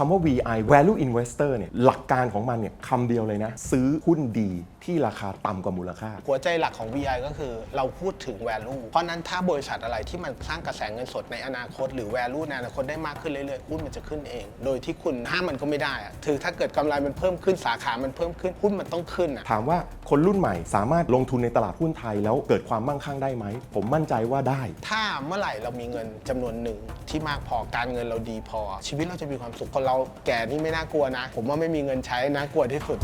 คำว่า VI value investor เนี่ยหลักการของมันเนี่ยคำเดียวเลยนะ ซื้อหุ้นดีที่ราคาต่ำกว่ามูลค่า หัวใจหลักของ VI ก็คือเราพูดถึง value เพราะนั้นถ้าบริษัทอะไรที่มันสร้างกระแสเงินสดในอนาคต หรือ value ในอนาคตได้มากขึ้นเรื่อยๆหุ้นมันจะขึ้นเอง โดยที่คุณห้ามมันก็ไม่ได้อะถือถ้าเกิดกำไรมันเพิ่มขึ้นสาขา มันเพิ่มขึ้นหุ้นมันต้องขึ้นอะถามว่าคนรุ่นใหม่สามารถลงทุนในตลาดหุ้นไทย แล้วเกิดความมั่งคั่งได้ไหม ผมมั่นใจว่าได้ ถ้าเมื่อไหร่เรามีเงินจำนวนหนึ่งที่มากพอการเงินเราดีพอ ชีวิตเราจะมีความสุขคนเราแก่นี่ไม่น่ากลัวนะ ผมว่าไม่มีเงินใช้น่ากลัวที่สุด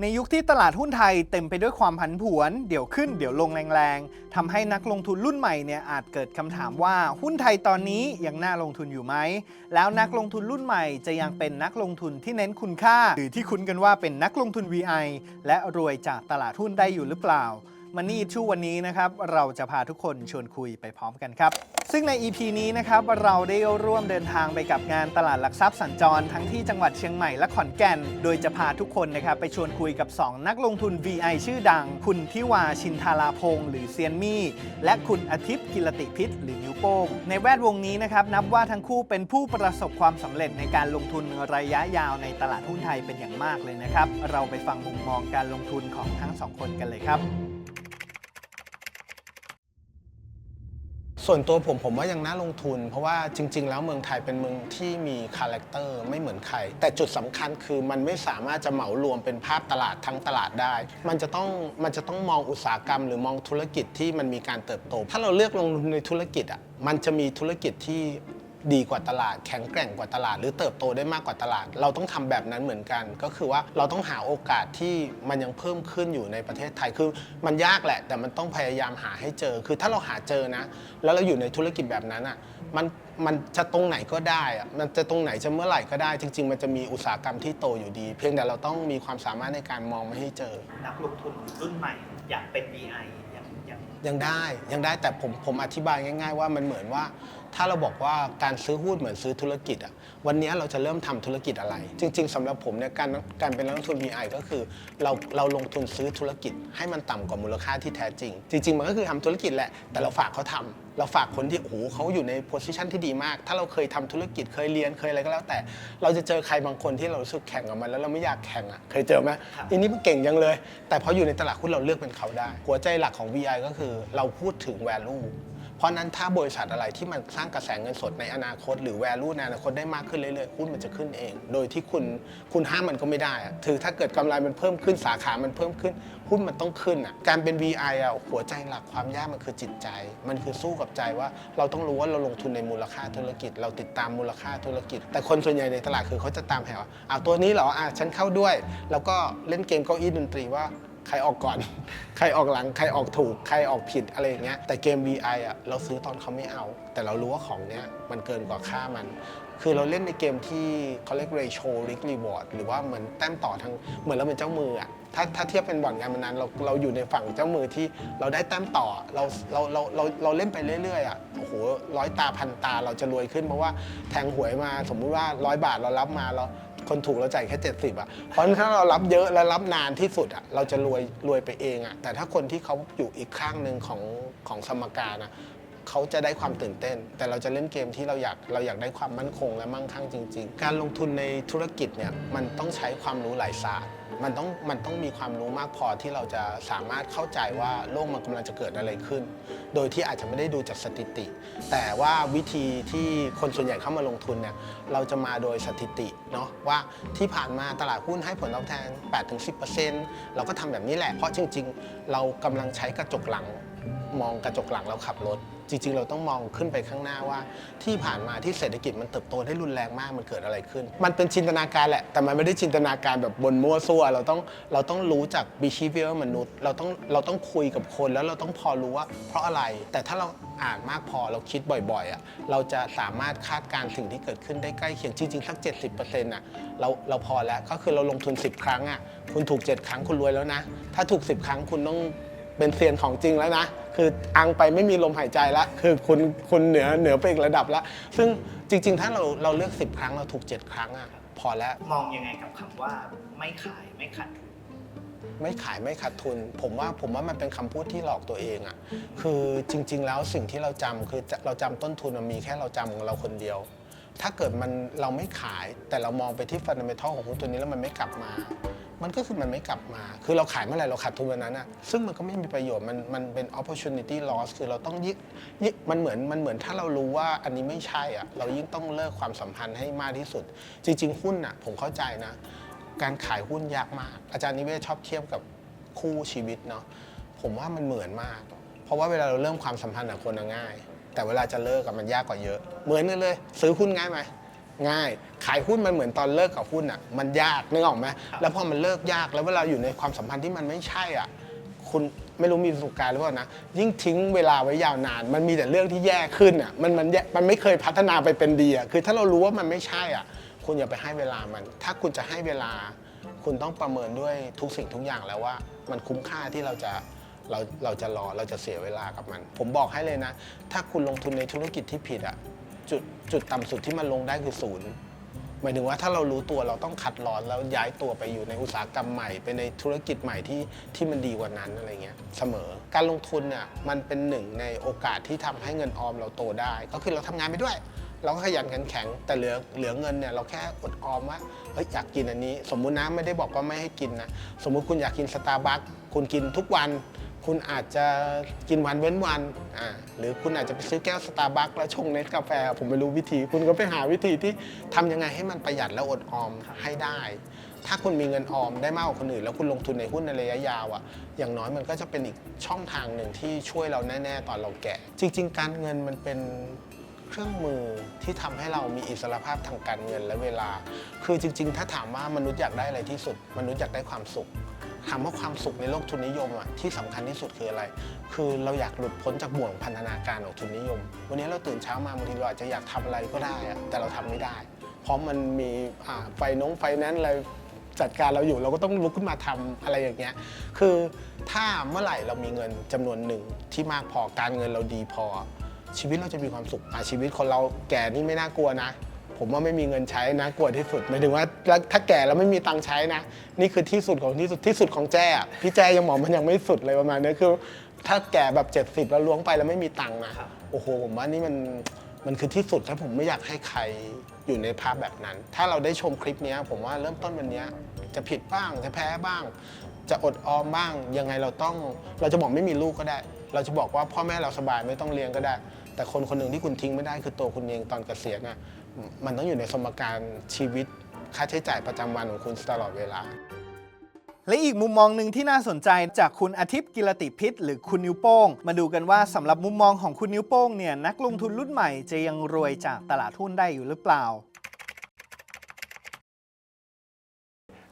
ในยุคที่ตลาดหุ้นไทยเต็มไปด้วยความผันผวน เดี๋ยวขึ้นเดี๋ยวลงแรงๆทำให้นักลงทุนรุ่นใหม่เนี่ยอาจเกิดคำถามว่าหุ้นไทยตอนนี้ยังน่าลงทุนอยู่ไหม แล้วนักลงทุนรุ่นใหม่จะยังเป็นนักลงทุนที่เน้นคุณค่า หรือที่คุ้นกันว่าเป็นนักลงทุน VI และรวยจากตลาดหุ้นได้อยู่หรือเปล่า มันนี่ชูวันนี้นะครับเราจะพาทุกคนชวนคุยไปพร้อมกันครับ ซึ่งใน EP นี้นะครับเราได้ร่วมเดินทางไปกับงานตลาดหลักทรัพย์สัญจรทั้งที่จังหวัดเชียงใหม่และขอนแก่น โดยจะพาทุกคนนะครับไปชวนคุยกับ 2 นักลงทุน VI ชื่อดัง คุณทิวาชินทาราพงศ์หรือเซียนมี่และคุณอาทิตย์กิรติพิษหรือนิ้วโป้งในแวดวงนี้นะครับนับว่าทั้งคู่เป็นผู้ประสบความสำเร็จในการลงทุนระยะยาวในตลาดหุ้นไทยเป็นอย่างมากเลยนะครับ เราไปฟังมุมมองการลงทุนของทั้งสองคนกันเลยครับ ส่วนตัวผมผมว่ายังน่าลงทุน เพราะว่าจริง ๆ แล้วเมืองไทยเป็นเมืองที่มีคาแรคเตอร์ไม่เหมือนใคร แต่จุดสำคัญคือมันไม่สามารถจะเหมารวมเป็นภาพตลาดทั้งตลาดได้ มันจะต้องมันจะต้องมองอุตสาหกรรม หรือมองธุรกิจที่มันมีการเติบโต ถ้าเราเลือกลงทุนในธุรกิจอะมันจะมีธุรกิจที่ ดีกว่าตลาด แข็งแกร่งกว่าตลาด หรือเติบโตได้มากกว่าตลาด เราต้องทำแบบนั้นเหมือนกัน ก็คือว่าเราต้องหาโอกาสที่มันยังเพิ่มขึ้นอยู่ในประเทศไทยคือมันยากแหละ แต่มันต้องพยายามหาให้เจอ คือถ้าเราหาเจอนะ แล้วเราอยู่ในธุรกิจแบบนั้นอะมันมันจะตรงไหนก็ได้อะมันจะตรงไหนจะเมื่อไหร่ก็ได้ จริง ๆ มันจะมีอุตสาหกรรมที่โตอยู่ดี เพียงแต่เราต้องมีความสามารถในการมองไม่ให้เจอ นักลงทุนรุ่นใหม่อยากเป็น VI อย่างอย่างยังได้ยังได้แต่ผมผมอธิบายง่าย ๆ ว่ามันเหมือนว่าถ้าเราบอกว่าการซื้อหุ้นเหมือนซื้อธุรกิจอะวันนี้เราจะเริ่มทำธุรกิจอะไร จริง ๆสำหรับผมเนี่ยการการเป็นนักลงทุน VI ก็คือเราเราลงทุนซื้อธุรกิจ ให้มันต่ำกว่ามูลค่าที่แท้จริง จริง ๆ มันก็คือทำธุรกิจแหละแต่เราฝากเขาทำเราฝากคนที่โอ้โหเขาอยู่ในโพสิชันที่ดีมาก ถ้าเราเคยทำธุรกิจเคยเรียนเคยอะไรก็แล้ว แต่เราจะเจอใครบางคนที่เรารู้สึกแข่งกับมันแล้วเราไม่อยากแข่งอะเคยเจอไหมอันนี้มันเก่งจังเลย แต่พออยู่ในตลาดหุ้นเราเลือกเป็นเขาได้ หัวใจหลักของ VI ก็คือเราพูดถึง value เพราะนั้นถ้าบริษัทอะไรที่มันสร้างกระแสเงินสดในอนาคต หรือ value ในอนาคตได้มากขึ้นเรื่อยๆหุ้นมันจะขึ้นเอง โดยที่คุณคุณห้ามมันก็ไม่ได้ถือถ้าเกิดกำไรมันเพิ่มขึ้นสาขา มันเพิ่มขึ้น หุ้นมันต้องขึ้นอะการเป็น VI อะหัวใจหลักความยากมันคือจิตใจ มันคือสู้กับใจว่าเราต้องรู้ว่าเราลงทุนในมูลค่าธุรกิจ เราติดตามมูลค่าธุรกิจ แต่คนส่วนใหญ่ในตลาดคือเขาจะตามแถวอะตัวนี้เหรออะฉันเข้าด้วย แล้วก็เล่นเกมเก้าอี้ดนตรีว่า ใครออกก่อน ใครออกหลัง ใครออกถูก ใครออกผิดอะไรอย่างเงี้ย แต่เกม VI อะเราซื้อตอนเขาไม่เอา แต่เรารู้ว่าของเนี้ยมันเกินกว่าค่ามัน คือเราเล่นในเกมที่เขาเรียก ratio risk reward หรือว่าเหมือนแต้มต่อทางเหมือนเราเป็นเจ้ามืออะถ้าถ้าเทียบเป็นบ่อนการพนันเราเราอยู่ในฝั่งเจ้ามือที่เราได้แต้มต่อเราเราเราเราเราเล่นไปเรื่อยๆอะโอ้โหร้อยตาพันตาเราจะรวยขึ้นเพราะว่าแทงหวยมาสมมุติว่าร้อยบาทเรารับมาเรา คนถูกเราจ่ายแค่ 70อะเพราะถ้าเรารับเยอะและรับนานที่สุดอะเราจะรวยรวยไปเองอะแต่ถ้าคนที่เขาอยู่อีกข้างหนึ่งของของสมการอะ เขาจะได้ความตื่นเต้น แต่เราจะเล่นเกมที่เราอยากเราอยากได้ความมั่นคงและมั่งคั่งจริง ๆ การลงทุนในธุรกิจเนี่ยมันต้องใช้ความรู้หลายศาสตร์ มันต้องมันต้องมีความรู้มากพอที่เราจะสามารถเข้าใจว่าโลกมันกำลังจะเกิดอะไรขึ้น โดยที่อาจจะไม่ได้ดูจากสถิติ แต่ว่าวิธีที่คนส่วนใหญ่เข้ามาลงทุนเนี่ยเราจะมาโดยสถิติเนาะว่าที่ผ่านมาตลาดหุ้นให้ผลตอบแทน 8-10%เราก็ทำแบบนี้แหละเพราะจริง ๆ เรากำลังใช้กระจกหลังมองกระจกหลังเราขับรถ จริง ๆ เราต้องมองขึ้นไปข้างหน้าว่าที่ผ่านมาที่เศรษฐกิจมันเติบโตได้รุนแรงมากมันเกิดอะไรขึ้น มันเป็นจินตนาการแหละ แต่มันไม่ได้จินตนาการแบบบนมั่วซั่วเราต้องเราต้องรู้จาก behavior มนุษย์ เราต้องเราต้องคุยกับคนแล้วเราต้องพอรู้ว่า เพราะอะไร แต่ถ้าเราอ่านมากพอเราคิดบ่อยๆอะเราจะสามารถคาดการณ์สิ่งที่เกิดขึ้นได้ใกล้เคียงจริงๆสัก 70%อะเราเราพอแล้วก็คือเราลงทุน 10 ครั้งอะคุณถูก 7 ครั้งคุณรวยแล้วนะ ถ้าถูก 10 ครั้งคุณต้อง เป็นเซียนของจริงแล้วนะ คืออังไปไม่มีลมหายใจแล้ว คือคุณคุณเหนือเหนือไปอีกระดับแล้ว ซึ่งจริง ๆ ถ้าเราเราเลือก 10 ครั้งเราถูก 7 ครั้งอะพอแล้ว มองยังไงกับคำว่าไม่ขายไม่ขาดทุนไม่ขายไม่ขาดทุน ผมว่าผมว่ามันเป็นคำพูดที่หลอกตัวเองอะ่ะคือจริง ๆ แล้วสิ่งที่เราจำคือเราจำต้นทุนมันมีแค่เราจำของเราคนเดียว ถ้าเกิดมันเราไม่ขายแต่เรามองไปที่ฟันเดเมทัลของหุ้นตัวนี้แล้วมันไม่กลับมา มันก็คือมันไม่กลับมา คือเราขายเมื่อไหร่เราขาดทุนวันนั้นอะซึ่งมันก็ไม่มีประโยชน์ มันมันเป็น opportunity loss คือเราต้องยิ่งยิ่งมันเหมือนมันเหมือนถ้าเรารู้ว่าอันนี้ไม่ใช่อะเรายิ่งต้องเลิกความสัมพันธ์ให้มากที่สุด จริง ๆ หุ้นอะผมเข้าใจนะ การขายหุ้นยากมาก อาจารย์นิเวศชอบเทียบกับคู่ชีวิตเนาะ ผมว่ามันเหมือนมาก เพราะว่าเวลาเราเริ่มความสัมพันธ์กับคนง่าย แต่เวลาจะเลิกกับมันยากกว่าเยอะ เหมือนกันเลย ซื้อหุ้นง่ายไหม ง่าย ขายหุ้นมันเหมือนตอนเลิกกับหุ้นอะมันยากนึกออกไหมแล้วพอมันเลิกยากแล้วเวลาอยู่ในความสัมพันธ์ที่มันไม่ใช่อะคุณไม่รู้มีประสบการณ์หรือเปล่านะ ยิ่งทิ้งเวลาไว้ยาวนาน มันมีแต่เรื่องที่แย่ขึ้นอะมันมันแย่มันไม่เคยพัฒนาไปเป็นดีอะคือถ้าเรารู้ว่ามันไม่ใช่อะคุณอย่าไปให้เวลามัน ถ้าคุณจะให้เวลา คุณต้องประเมินด้วยทุกสิ่งทุกอย่างแล้วว่า มันคุ้มค่าที่เราจะเราเราจะรอเราจะเสียเวลากับมัน ผมบอกให้เลยนะ ถ้าคุณลงทุนในธุรกิจที่ผิดอะ จุดจุดต่ำสุดที่มันลงได้คือศูนย์หมายถึงว่าถ้าเรารู้ตัวเราต้องคัดลอนแล้วย้ายตัวไปอยู่ในอุตสาหกรรมใหม่ไปในธุรกิจใหม่ที่ที่มันดีกว่านั้นอะไรเงี้ยเสมอ การลงทุนเนี่ยมันเป็นหนึ่งในโอกาสที่ทำให้เงินออมเราโตได้ ก็คือเราทำงานไปด้วย เราก็ขยันขันแข็งแต่เหลือเหลือเงินเนี่ยเราแค่อดออมว่าเฮ้ยอยากกินอันนี้ สมมุตินะไม่ได้บอกว่าไม่ให้กินนะสมมุติคุณอยากกินสตาร์บัคคุณกินทุกวัน คุณอาจจะกินวันเว้นวันอ่าหรือคุณอาจจะไปซื้อแก้วสตาร์บัคแล้วชงเนสกาแฟ ผมไม่รู้วิธี คุณก็ไปหาวิธีที่ทำยังไงให้มันประหยัดและอดออมให้ได้ ถ้าคุณมีเงินออมได้มากกว่าคนอื่น แล้วคุณลงทุนในหุ้นในระยะยาวอะอย่างน้อยมันก็จะเป็นอีกช่องทางหนึ่งที่ช่วยเราแน่ ๆ ตอนเราแก่ จริง ๆ การเงินมันเป็นเครื่องมือที่ทำให้เรามีอิสรภาพทางการเงินและเวลา คือจริง ๆ ถ้าถามว่ามนุษย์อยากได้อะไรที่สุด มนุษย์อยากได้ความสุข ถามว่าความสุขในโลกทุนนิยมอะที่สำคัญที่สุดคืออะไร คือเราอยากหลุดพ้นจากบ่วงพันธนาการของทุนนิยม วันนี้เราตื่นเช้ามาบางทีเราอาจจะอยากทำอะไรก็ได้อะแต่เราทำไม่ได้ เพราะมันมีไฟน้องไฟแนนซ์อะไรจัดการเราอยู่เราก็ต้องลุกขึ้นมาทำอะไรอย่างเงี้ย คือถ้าเมื่อไหร่เรามีเงินจำนวนหนึ่งที่มากพอการเงินเราดีพอ ชีวิตเราจะมีความสุขอะชีวิตคนเราแก่นี่ไม่น่ากลัวนะ ผมว่าไม่มีเงินใช้นะกลัวที่สุดหมายถึงว่าแล้วถ้าแก่แล้วไม่มีตังค์ใช้นะ นี่คือที่สุดของที่สุดที่สุดของแจ้อะพี่แจ้ยังหมองมันยังไม่สุดเลยประมาณนี้คือ ถ้าแก่แบบ70แล้วล้วงไปแล้วไม่มีตังค์นะโอ้โหผมว่านี่มันมันคือที่สุดถ้าผมไม่อยากให้ใครอยู่ในภาพแบบนั้น ถ้าเราได้ชมคลิปเนี้ยผมว่าเริ่มต้นวันเนี้ยจะผิดบ้างจะแพ้บ้าง จะอดออมบ้าง ยังไงเราต้อง เราจะบอกไม่มีลูกก็ได้ เราจะบอกว่าพ่อแม่เราสบายไม่ต้องเลี้ยงก็ได้ แต่คนคนหนึ่งที่คุณทิ้งไม่ได้คือตัวคุณเองตอนเกษียณน่ะ มันต้องอยู่ในสมการชีวิตค่าใช้จ่ายประจำวันของคุณตลอดเวลา และอีกมุมมองหนึ่งที่น่าสนใจจากคุณอาทิตย์กิรติพิษหรือคุณนิ้วโป้ง มาดูกันว่าสำหรับมุมมองของคุณนิ้วโป้งเนี่ยนักลงทุนรุ่นใหม่จะยังรวยจากตลาดหุ้นได้อยู่หรือเปล่า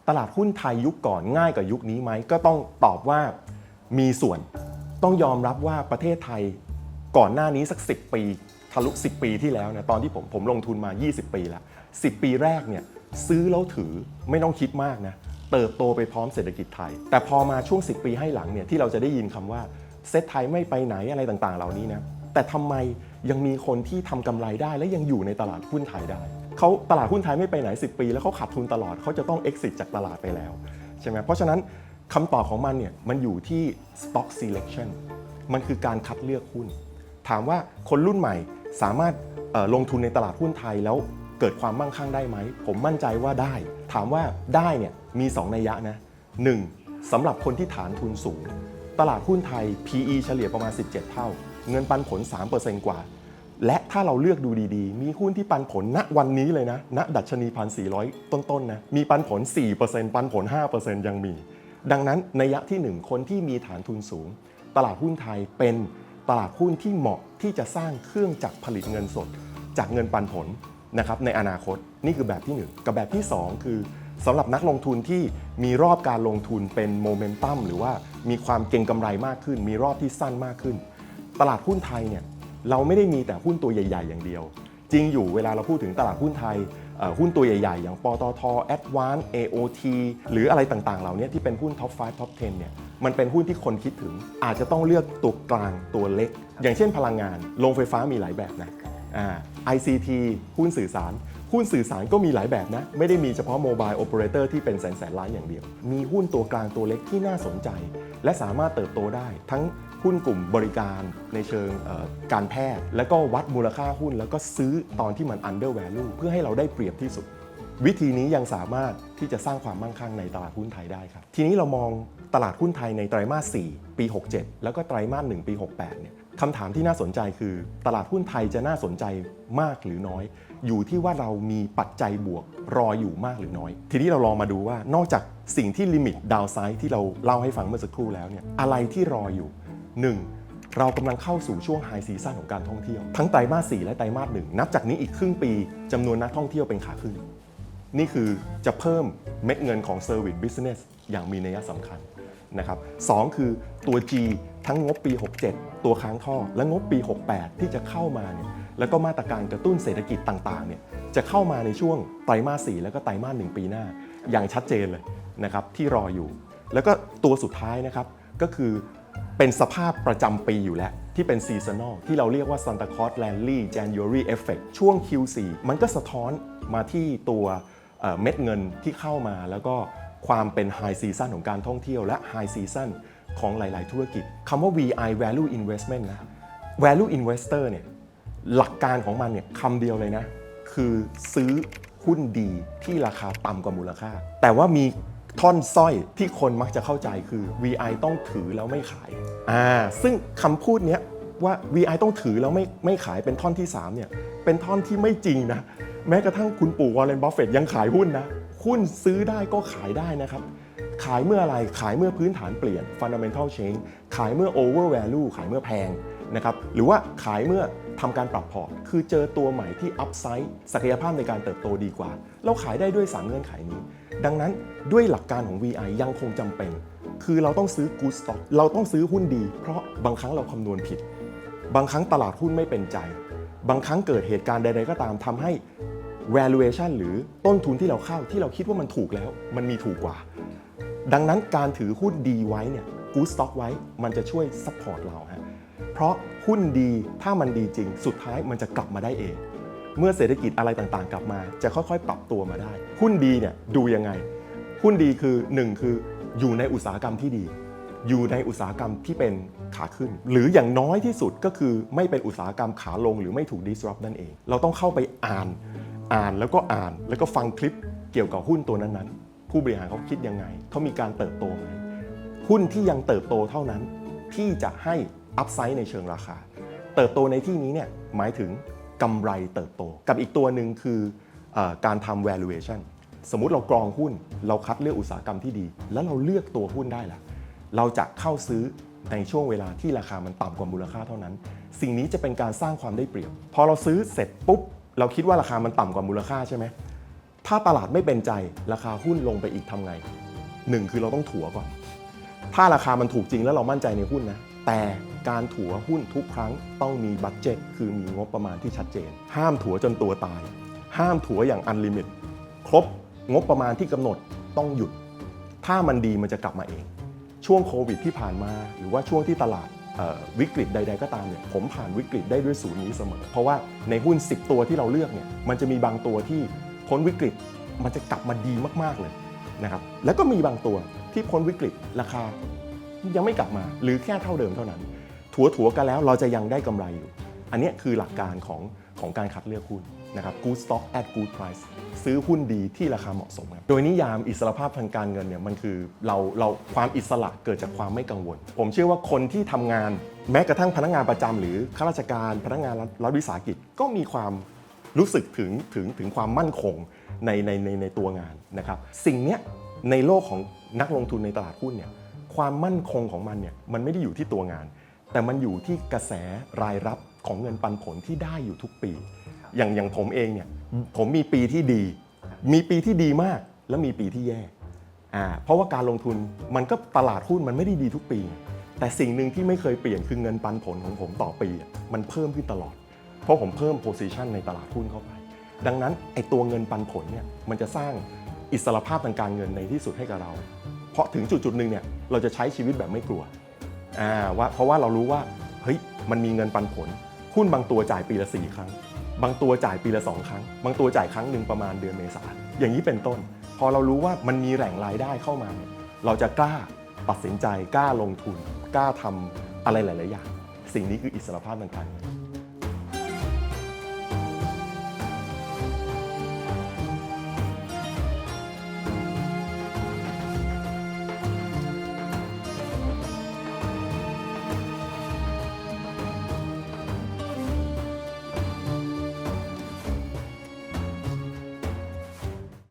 ตลาดหุ้นไทยยุคก่อนง่ายกว่ายุคนี้ไหมก็ต้องตอบว่ามีส่วน ต้องยอมรับว่าประเทศไทยก่อนหน้านี้สัก 10 ปี ทะลุ 10 ปีที่แล้วนะตอนที่ผมผมลงทุนมา 20 ปีแล้ว10 ปีแรกเนี่ยซื้อแล้วถือไม่ต้องคิดมากนะเติบโตไปพร้อมเศรษฐกิจไทย แต่พอมาช่วง 10 ปีให้หลังเนี่ยที่เราจะได้ยินคำว่าเซตไทยไม่ไปไหนอะไรต่างๆ เหล่านี้นะแต่ทำไมยังมีคนที่ทำกำไรได้และยังอยู่ในตลาดหุ้นไทยได้เขาตลาดหุ้นไทยไม่ไปไหน 10 ปี แล้วเขาขาดทุนตลอดเขาจะต้อง exit จากตลาดไปแล้วใช่ไหมเพราะฉะนั้นคำตอบของมันเนี่ยมันอยู่ที่ stock selection มันคือการคัดเลือกหุ้น ถามว่าคนรุ่นใหม่ สามารถลงทุนในตลาดหุ้นไทยแล้วเกิดความมั่งคั่งได้ไหม ผมมั่นใจว่าได้ ถามว่าได้เนี่ยมี 2 นัยยะนะ 1. สำหรับคนที่ฐานทุนสูง ตลาดหุ้นไทย PE เฉลี่ยประมาณ 17 เท่า เงินปันผล 3%กว่า และถ้าเราเลือกดูดีๆ มีหุ้นที่ปันผลณวันนี้เลยนะณดัชนีพันสี่ต้นๆนะมีปันผล 4%ปันผล 5%ยังมี ดังนั้นในยะที่ 1 คนที่มีฐานทุนสูง ตลาดหุ้นไทยเป็น ตลาดหุ้นที่เหมาะที่จะสร้างเครื่องจักรผลิตเงินสด จากเงินปันผลนะครับในอนาคตนี่คือแบบที่ 1 กับแบบที่ 2 คือสำหรับนักลงทุนที่มีรอบการลงทุนเป็นโมเมนตัมหรือว่ามีความเก่งกำไรมากขึ้น มีรอบที่สั้นมากขึ้น ตลาดหุ้นไทยเนี่ยเราไม่ได้มีแต่หุ้นตัวใหญ่ ๆ อย่างเดียว จริงอยู่เวลาเราพูดถึงตลาดหุ้นไทยหุ้นตัวใหญ่ ๆ อย่างปตท Advance AOT หรืออะไรต่างๆ เหล่านี้ที่เป็นหุ้น Top 5 Top 10 เนี่ย มันเป็นหุ้นที่คนคิดถึง อาจจะต้องเลือกตัวกลางตัวเล็ก อย่างเช่นพลังงานโรงไฟฟ้ามีหลายแบบนะอ่า ICT หุ้นสื่อสาร หุ้นสื่อสารก็มีหลายแบบนะ ไม่ได้มีเฉพาะโมบายโอเปอเรเตอร์ที่เป็นแสนแสนล้านอย่างเดียว มีหุ้นตัวกลางตัวเล็กที่น่าสนใจ และสามารถเติบโตได้ ทั้งหุ้นกลุ่มบริการในเชิงการแพทย์ แล้วก็วัดมูลค่าหุ้น แล้วก็ซื้อตอนที่มัน under value เพื่อให้เราได้เปรียบที่สุด วิธีนี้ยังสามารถที่จะสร้างความมั่งคั่งในตลาดหุ้นไทยได้ครับ ทีนี้เรามองตลาดหุ้นไทยในไตรมาส 4 ปี 67 แล้วก็ไตรมาส 1 ปี 68 เนี่ยคำถามที่น่าสนใจคือ ตลาดหุ้นไทยจะน่าสนใจมากหรือน้อย อยู่ที่ว่าเรามีปัจจัยบวกรออยู่มากหรือน้อย ทีนี้เราลองมาดูว่านอกจากสิ่งที่ลิมิตดาวไซด์ที่เราเล่าให้ฟังเมื่อสักครู่แล้วเนี่ยอะไรที่รออยู่ 1. เรากำลังเข้าสู่ช่วงไฮซีซั่นของการท่องเที่ยว ทั้งไตรมาส 4 และไตรมาส 1 นับจากนี้อีกครึ่งปีจำนวนนักท่องเที่ยวเป็นขาขึ้น นี่คือจะเพิ่มเม็ดเงินของ Service Business อย่างมีนัยสำคัญนะครับสองคือตัว G ทั้งงบปี 67 ตัวค้างท่อ และงบปี 68 ที่จะเข้ามาเนี่ยแล้วก็มาตรการกระตุ้นเศรษฐกิจต่างๆเนี่ยจะเข้ามาในช่วงไตรมาส 4 แล้วก็ไตรมาส 1 ปีหน้า อย่างชัดเจนเลยนะครับที่รออยู่ แล้วก็ตัวสุดท้ายนะครับก็คือเป็นสภาพประจำปีอยู่แล้ว ที่เป็นซีซันอลที่เราเรียกว่า Santa Claus Rally January Effect ช่วง Q4 มันก็สะท้อนมาที่ตัว เม็ดเงินที่เข้ามาแล้วก็ความเป็น High Season ของการท่องเที่ยวและ High Season ของหลาย ๆ ธุรกิจคำว่า VI Value Investment นะ Value Investor เนี่ยหลักการของมันเนี่ยคำเดียวเลยนะ คือซื้อหุ้นดีที่ราคาต่ำกว่ามูลค่า แต่ว่ามีท่อนสร้อยที่คนมักจะเข้าใจคือ VI ต้องถือแล้วไม่ขายอ่าซึ่งคำพูดเนี้ย ว่า VI ต้องถือแล้วไม่ไม่ขายเป็นท่อนที่3เนี่ยเป็นท่อนที่ไม่จริงนะ แม้กระทั่งคุณปู่วอร์เรนบัฟเฟตยังขายหุ้นนะ หุ้นซื้อได้ก็ขายได้นะครับ ขายเมื่ออะไรขายเมื่อพื้นฐานเปลี่ยน fundamental change ขายเมื่อ over value ขายเมื่อแพงนะครับหรือว่าขายเมื่อทำการปรับพอร์ตคือเจอตัวใหม่ที่ upside ศักยภาพในการเติบโตดีกว่า เราขายได้ด้วย 3 เงื่อนไขนี้ ดังนั้นด้วยหลักการของ VI ยังคงจำเป็น คือเราต้องซื้อ good stock เราต้องซื้อหุ้นดี เพราะบางครั้งเราคำนวณผิด บางครั้งตลาดหุ้นไม่เป็นใจ บางครั้งเกิดเหตุการณ์ใดๆก็ตามทำให้ valuation หรือต้นทุนที่เราเข้าที่เราคิดว่ามันถูกแล้ว มันมีถูกกว่า ดังนั้นการถือหุ้นดีไว้เนี่ย good stock ไว้มันจะช่วย support เราฮะเพราะหุ้นดีถ้ามันดีจริง สุดท้ายมันจะกลับมาได้เอง เมื่อเศรษฐกิจอะไรต่างๆ กลับมา จะค่อยๆ ปรับตัวมาได้ หุ้นดีเนี่ยดูยังไง หุ้นดีคือ 1 คืออยู่ในอุตสาหกรรมที่ดี อยู่ในอุตสาหกรรมที่เป็นขาขึ้น หรืออย่างน้อยที่สุดก็คือไม่เป็นอุตสาหกรรมขาลงหรือไม่ถูก disrupt นั่นเอง เราต้องเข้าไปอ่านอ่านแล้วก็อ่าน แล้วก็ฟังคลิปเกี่ยวกับหุ้นตัวนั้นๆ ผู้บริหารเขาคิดยังไงเขามีการเติบโตไหมหุ้นที่ยังเติบโตเท่านั้น ที่จะให้อัพไซด์ในเชิงราคา เติบโตในที่นี้เนี่ยหมายถึงกำไรเติบโต กับอีกตัวหนึ่งคืออการทำ valuation สมมุติเรากรองหุ้น เราคัดเลือกอุตสาหกรรมที่ดี แล้วเราเลือกตัวหุ้นได้ละ เราจะเข้าซื้อในช่วงเวลาที่ราคามันต่ำกว่ามูลค่าเท่านั้น สิ่งนี้จะเป็นการสร้างความได้เปรียบ พอเราซื้อเสร็จปุ๊บ เราคิดว่าราคามันต่ำกว่ามูลค่าใช่ไหม ถ้าตลาดไม่เป็นใจราคาหุ้นลงไปอีกทำไงหนึ่งคือเราต้องถัวก่อน ถ้าราคามันถูกจริงแล้วเรามั่นใจในหุ้นนะ แต่การถัวหุ้นทุกครั้งต้องมีบัตเจ็ตคือมีงบประมาณที่ชัดเจน ห้ามถัวจนตัวตาย ห้ามถัวอย่างอันลิมิต ครบงบประมาณที่กำหนดต้องหยุด ถ้ามันดีมันจะกลับมาเอง ช่วงโควิดที่ผ่านมา หรือว่าช่วงที่ตลาดวิกฤตใด ๆ ก็ตามเนี่ยผมผ่านวิกฤตได้ด้วยศูนย์นี้เสมอ เพราะว่าในหุ้น 10 ตัวที่เราเลือกเนี่ยมันจะมีบางตัวที่พ้นวิกฤตมันจะกลับมาดีมากๆเลยนะครับแล้วก็มีบางตัวที่พ้นวิกฤตราคายังไม่กลับมาหรือแค่เท่าเดิมเท่านั้น ถัวๆกันแล้วเราจะยังได้กำไรอยู่ อันนี้คือหลักการของของการคัดเลือกหุ้น นะครับ good stock at good price ซื้อหุ้นดีที่ราคาเหมาะสมครับ โดยนิยามอิสรภาพทางการเงินเนี่ยมันคือเราเราความอิสระเกิดจากความไม่กังวล ผมเชื่อว่าคนที่ทำงานแม้กระทั่งพนักงานประจำหรือข้าราชการพนักงานรัฐรัฐวิสาหกิจก็มีความรู้สึกถึงถึงถึงความมั่นคงในในในในตัวงานนะครับ สิ่งเนี้ยในโลกของนักลงทุนในตลาดหุ้นเนี่ยความมั่นคงของมันเนี่ยมันไม่ได้อยู่ที่ตัวงาน แต่มันอยู่ที่กระแสรายรับของเงินปันผลที่ได้อยู่ทุกปี อย่างอย่างผมเองเนี่ยผมมีปีที่ดี มีปีที่ดีมากแล้วมีปีที่แย่อ่าเพราะว่าการลงทุนมันก็ตลาดหุ้นมันไม่ได้ดีทุกปี แต่สิ่งหนึ่งที่ไม่เคยเปลี่ยนคือเงินปันผลของผมต่อปีอะมันเพิ่มขึ้นตลอด เพราะผมเพิ่มโพซิชันในตลาดหุ้นเข้าไป ดังนั้นไอ้ตัวเงินปันผลเนี่ยมันจะสร้างอิสรภาพทางการเงินในที่สุดให้กับเรา เพราะถึงจุดจุดๆหนึ่งเนี่ยเราจะใช้ชีวิตแบบไม่กลัวอ่าว่าเพราะว่าเรารู้ว่าเฮ้ยมันมีเงินปันผลหุ้นบางตัวจ่ายปีละสี่ครั้ง บางตัวจ่ายปีละสองครั้ง บางตัวจ่ายครั้งหนึ่งประมาณเดือนเมษาอย่างนี้เป็นต้น พอเรารู้ว่ามันมีแหล่งรายได้เข้ามาเนี่ยเราจะกล้าตัดสินใจกล้าลงทุน กล้าทำอะไรหลาย ๆ อย่าง สิ่งนี้คืออิสรภาพทางการเงิน